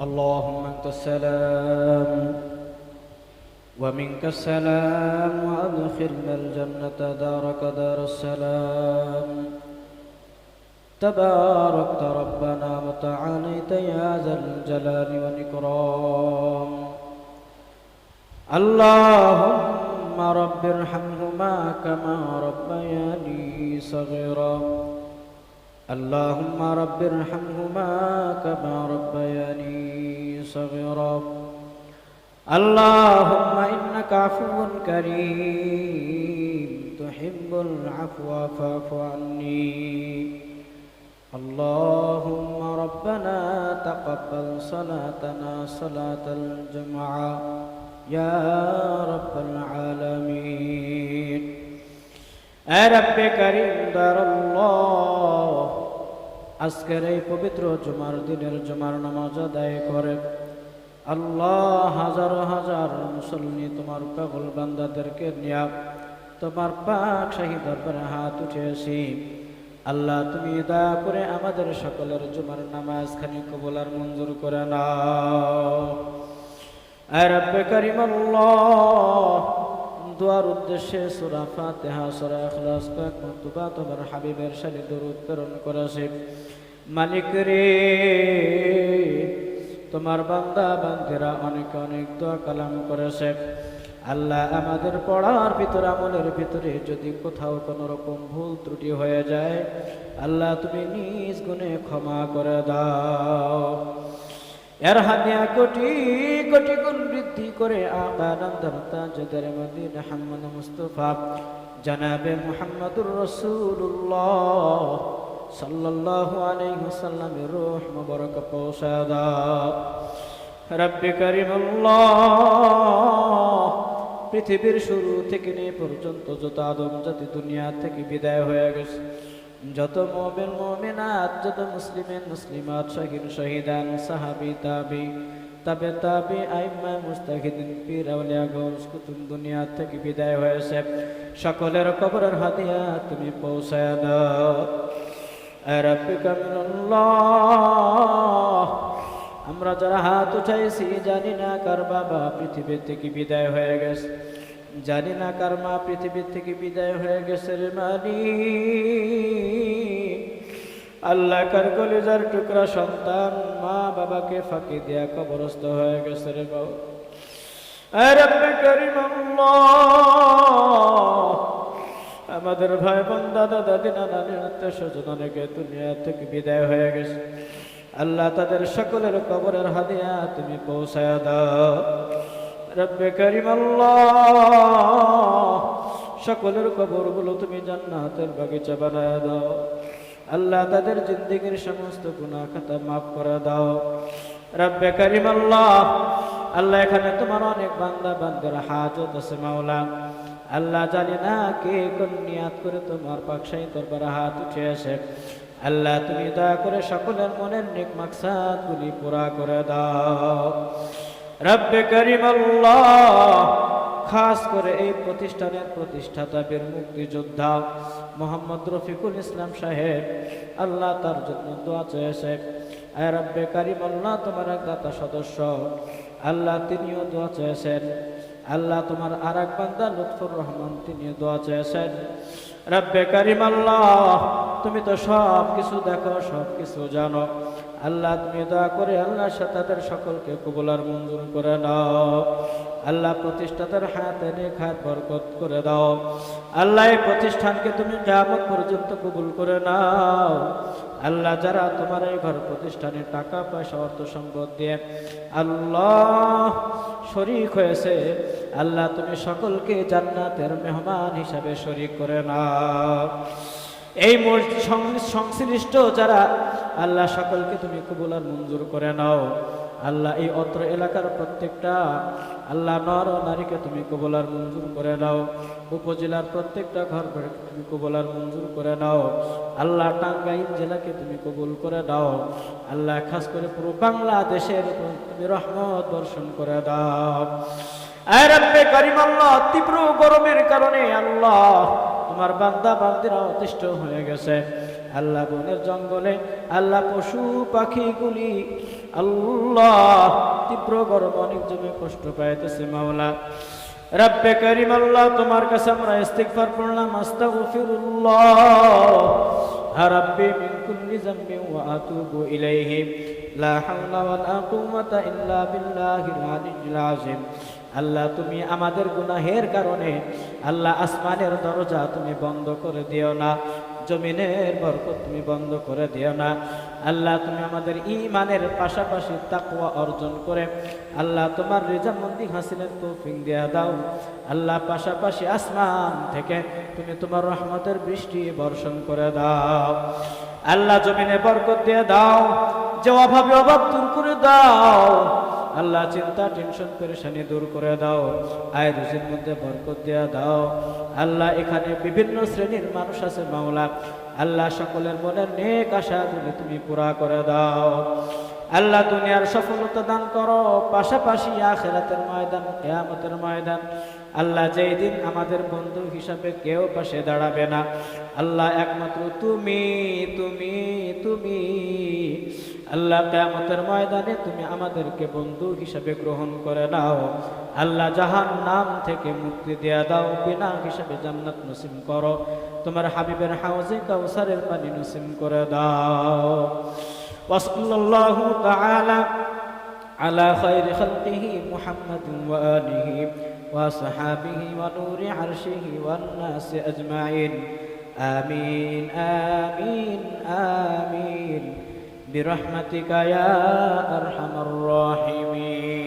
اللهم انت السلام ومنك السلام وأدخلنا الجنة دارك دار السلام. تباركت ربنا وتعاليت يا ذا الجلال والإكرام. اللهم رب ارحمهما كما ربياني صغيرا. اللهم رب ارحمهما كما ربياني صغيرا اللهم انك عفو كريم تحب العفو فاعف عني اللهم ربنا تقبل صلاتنا صلاه الجمعه يا رب العالمين এ রব্বে করিম দারাল্লাহ আজকের এই পবিত্র জুমার দিনের জুমার নামাজ আদায় করে আল্লাহ হাজার হাজার মুসল্লি তোমার পাগল বান্দাদেরকে নিয়া তোমার পাক শাহী দরবারে হাত উঠেছি আল্লাহ, তুমি দয়া করে আমাদের সকলের জুমার নামাজ খানি কবুলার মঞ্জুর করে নাও। রব্বে করিম দোয়ার উদ্দেশ্যে সুরা ফাতেহা, সুরা কয়েক মর্তবা তোমার হাবিবের শালি দরুদ প্রেরণ করেছে। মালিক রে তোমার বান্দা, বান্দিরা অনেক অনেক দোয়া কালাম করেছে। আল্লাহ আমাদের পড়ার ভিতরে, আমলের ভিতরে যদি কোথাও কোনো রকম ভুল ত্রুটি হয়ে যায়, আল্লাহ তুমি নিজ গুণে ক্ষমা করে দাও। এর হাতিয়া কোটি কোটি গুণ বৃদ্ধি করে তাজদের মদিন মুস্তফা, জানাবে মোহাম্মদুর রসুল্লাহ সাল্লাল্লাহু আলাইহি ওয়াসাল্লামের রূহ মুবারক পৌঁছা দাও। করিম আল্লাহ পৃথিবীর শুরু থেকে নিয়ে পর্যন্ত যত আদম জাতি দুনিয়া থেকে বিদায় হয়ে গেছে, যত মোমেন, মোমেনাত, যত মুসলিমেন মুসলিমাত শাহিন শহীদান, সাহাবি, তাবি, তবে, তাবি আইমা মুস্তাহিদিন, পীর, আউলিয়া গৌস কুতুব দুনিয়া থেকে বিদায় হয়েছে। সকলের কবরের হাতিয়া তুমি পৌঁছায় দাও। মিনাল্লাহ। আমরা যারা হাত উঠাইছি, জানি না কার বাবা পৃথিবী থেকে বিদায় হয়ে গেছে। জানি না কার মা পৃথিবী থেকে বিদায় হয়ে গেছে রে মানি। আল্লাহ কার কলিজার টুকরা সন্তান, মা বাবাকে ফাঁকি দিয়া কবরস্থ হয়ে গেছে রে বাবা রব্বে করিম আল্লাহ আমাদের ভাই বোন, দাদা দাদি নানা, আত্মীয় স্বজন অনেকে দুনিয়া থেকে বিদায় হয়ে গেছে। আল্লাহ তাদের সকলের কবরের হাদিয়া তুমি পৌঁছায় দাও। রব্বে করিম আল্লাহ, সকলের কবরগুলো তুমি জান্নাতের বাগিচা বানায় দাও। আল্লাহ তাদের জিন্দিগির সমস্ত গুনাহ খাতা মাফ করে দাও। রব্বে করিম আল্লাহ এখানে তোমার অনেক বান্দা, বান্দার হাজত আছে মাওলা আল্লাহ জানি না কে কোন নিয়াত করে তোমার পাকশাই দরবার হাত উঠে আসে আল্লাহ, তুমি দয়া করে সকলের মনের নেক মাকসাদ গুলি পুরা করে দাও। রব্বে করিম আল্লাহ খাস করে এই প্রতিষ্ঠানের প্রতিষ্ঠাতা বীর মুক্তিযোদ্ধা মোহাম্মদ রফিকুল ইসলাম সাহেব, আল্লাহ তার জন্য দোয়া চেয়েছে। রব্বে করিম আল্লাহ তোমার এক দাতা সদস্য, আল্লাহ তিনিও দোয়া চেয়েছেন। আল্লাহ তোমার আর এক বান্দা লুৎফুর রহমান তিনি দোয়া চেয়েছেন। রব্বে করিম আল্লাহ তুমি তো সব কিছু দেখো সব কিছু জানো। আল্লাহ, তুমি দয়া করে আল্লাহ তাদের সকলকে কবুলার মঞ্জুর করে নাও। আল্লাহ, প্রতিষ্ঠাতার হাতে রেখাত বরকত করে দাও। আল্লাহ, এই প্রতিষ্ঠানকে তুমি জামত পর্যন্ত কবুল করে নাও। আল্লাহ যারা তোমার এই ঘর প্রতিষ্ঠানে টাকা, পয়সা, অর্থ, সম্পদ দিয়ে আল্লাহ শরিক হয়েছে, আল্লাহ তুমি সকলকে জান্নাতের মেহমান হিসাবে শরিক করে নাও। এই সংশ্লিষ্ট যারা, আল্লাহ সকলকে তুমি কবুলার মঞ্জুর করে নাও। আল্লাহ এই অত্র এলাকার প্রত্যেকটা আল্লাহ নর ও নারীকে তুমি কবলার মঞ্জুর করে নাও। উপজেলার প্রত্যেকটা ঘর তুমি কবলার মঞ্জুর করে নাও। আল্লাহ টাঙ্গাইল জেলাকে তুমি কবুল করে দাও আল্লাহ খাস করে পুরো বাংলাদেশের তুমি রহমত বর্ষণ করে দাও। আল্লাহ, তীব্র গরমের কারণে আল্লাহ তোমার বান্দা বান্দিরা অতিষ্ঠ হয়ে গেছে। আল্লাহ বনের জঙ্গলে, আল্লাহ পশু পাখিগুলি, আল্লাহ তীব্র গরম অনেক জমে কষ্ট পাইতেছে মাওলা। রব্বে করিম, আল্লাহ তোমার কাছে আমরা ইস্তিগফার করলাম, আস্তাগফিরুল্লাহ। রব্বি মিন কুল্লি ওয়া আতুবু ইলাইহি। লা হাওলা ওয়ালা কুওয়াতা ইল্লা আলিয়্যিল আযীম। আল্লাহ, তুমি আমাদের গুনাহের কারণে, আল্লাহ আসমানের দরজা তুমি বন্ধ করে দিও না। জমিনের বরকত তুমি বন্ধ করে দিও না। আল্লাহ, তুমি আমাদের ইমানের পাশাপাশি তাকওয়া অর্জন করে আল্লাহ, তোমার রেজামন্দি হাসিনের তৌফিক দেয়া দাও। আল্লাহ, পাশাপাশি আসমান থেকে তুমি তোমার রহমতের বৃষ্টি বর্ষণ করে দাও। আল্লাহ, জমিনে বরকত দিয়ে দাও। যে অভাবে অভাব দূর করে দাও। আল্লাহ চিন্তা, টেনশন পেরেশানি দূর করে দাও। আয় রুজির মধ্যে বরকত দেওয়া দাও। আল্লাহ এখানে বিভিন্ন শ্রেণির মানুষ আছে, মাওলা। আল্লাহ সকলের মনের নেক আশা তুমি তুমি পুরা করে দাও। আল্লাহ দুনিয়ার সফলতা দান করো। পাশাপাশি আখেরাতের ময়দান, কেয়ামতের ময়দান। আল্লাহ যেই দিন আমাদের বন্ধু হিসাবে কেউ পাশে দাঁড়াবে না, আল্লাহ একমাত্র তুমি তুমি তুমি। আল্লাহ কেমতের ময়দানে তুমি আমাদেরকে বন্ধু হিসাবে গ্রহণ করে নাও। আল্লাহ জাহান নাম থেকে মুক্তি দেয়া দাও, বিনা হিসাবে জান্নাত নসিম করো। তোমার হাবিবের হাউজে কাউসারের পানি নসিম করে দাও। ওসল্লাহ তাআলা আলা খায়রি খালকিহি মুহাম্মাদিন ওয়া আলিহি। وصحابه ونور عرشه والناس أجمعين. آمين آمين آمين. برحمتك يا أرحم الراحمين.